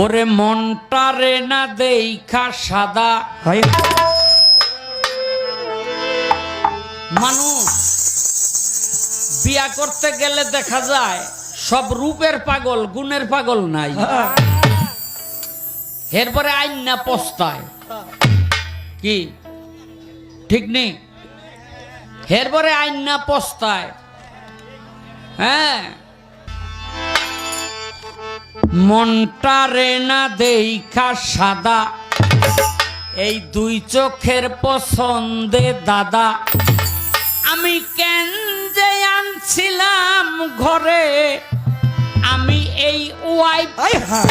ওরে মনটা রে না দেইখা সাদা। হয়। মানুষ বিয়া করতে গেলে দেখা যায় সব রূপের পাগল গুণের পাগল নাই। এরপরে আইন না পস্তায়। কি? ঠিক নেই এরপরে আইন না পস্তায়। হ্যাঁ? মনটারে না দেইখা সাদা। এই দুই চোখের পছন্দে দাদা। আমি কেন যে আনছিলাম ঘরে? আমি এই হ্যাঁ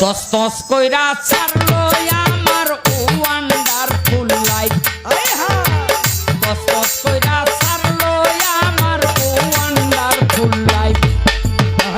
তস তস কইরা ছাড়লো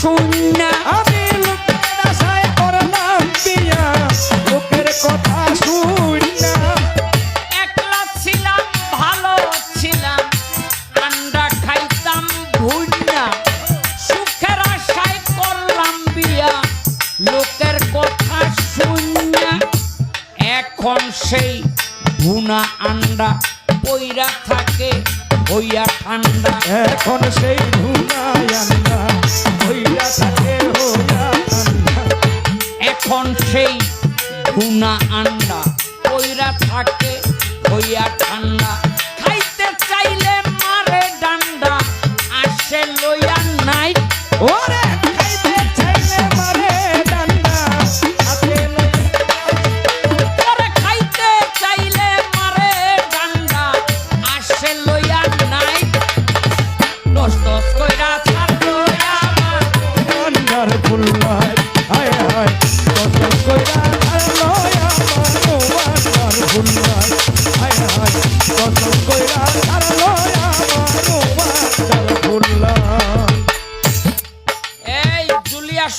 শুননা। আমি লোকের আশায় করলাম বিয়া লোকের কথা শুনি না একলা ছিলাম ভালো ছিলাম আন্ডা খাইতাম ভুন্না সুখের আশায় করলাম বিয়া লোকের কথা শুননা। এখন সেই ভুনা আন্ডা পইরা থাকে হইয়া ঠান্ডা। এখন সেই ধুনায় আন্না হইয়া থাকে হইয়া এখন সেই ঘুনা আন্ডা কইরা থাকে হইয়া ঠান্ডা।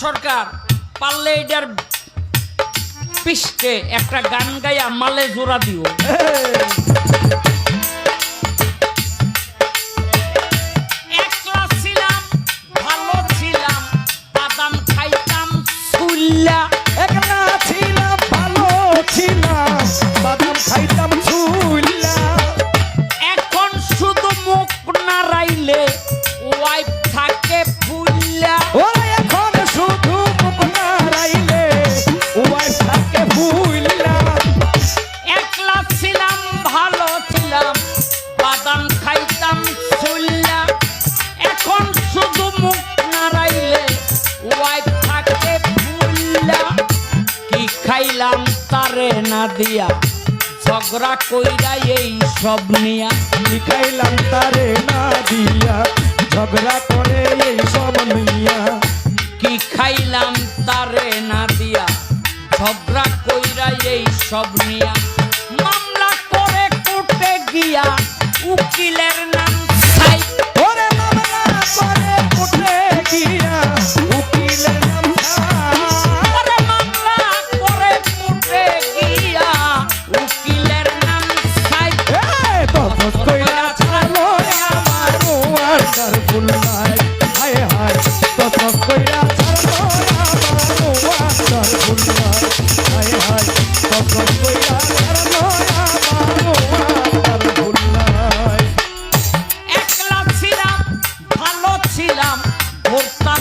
সরকার পারলে এটার পিসকে একটা গান গাইয়া মালে জোড়া দিও। না দিয়া ঝগড়া কইরা এই সব নিয়া শিখাইলাম তারে না দিয়া ঝগড়া করে এই সব নিয়া। কি খাইলাম তারে না দিয়া ঝগড়া কইরা এই সব নিয়া। মামলা করে কোর্টে গিয়া উকিলের নাম ভোক্তা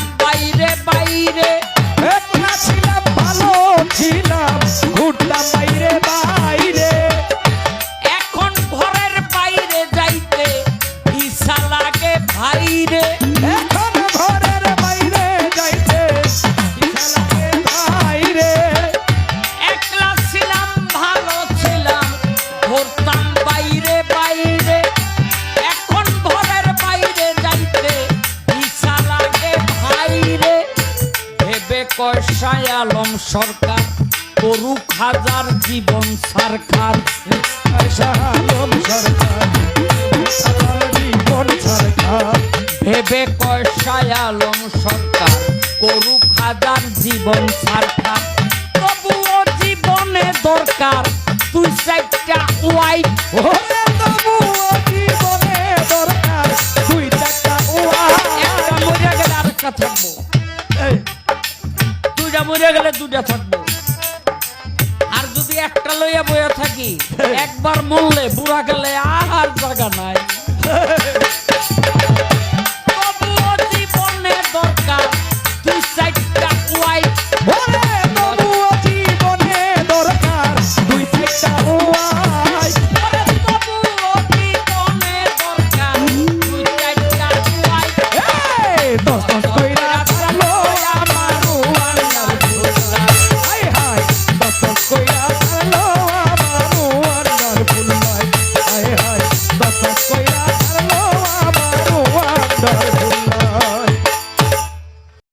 শাহ আলম সরকার করুক হাজার জীবন সরকার। জীবন সরকার ভেবে কয় শাহ আলম সরকার করুক হাজার জীবন সারখার তবুও জীবনে দরকার তুই চারটা তবুও জীবনে দরকার ওয়া একটা মরে গেলে থাকব। এই, গেলে দুটা থাকব। আর যদি একটা লইয়া বইয়া থাকি একবার মরলে বুড়া গেলে আর জায়গা নাই।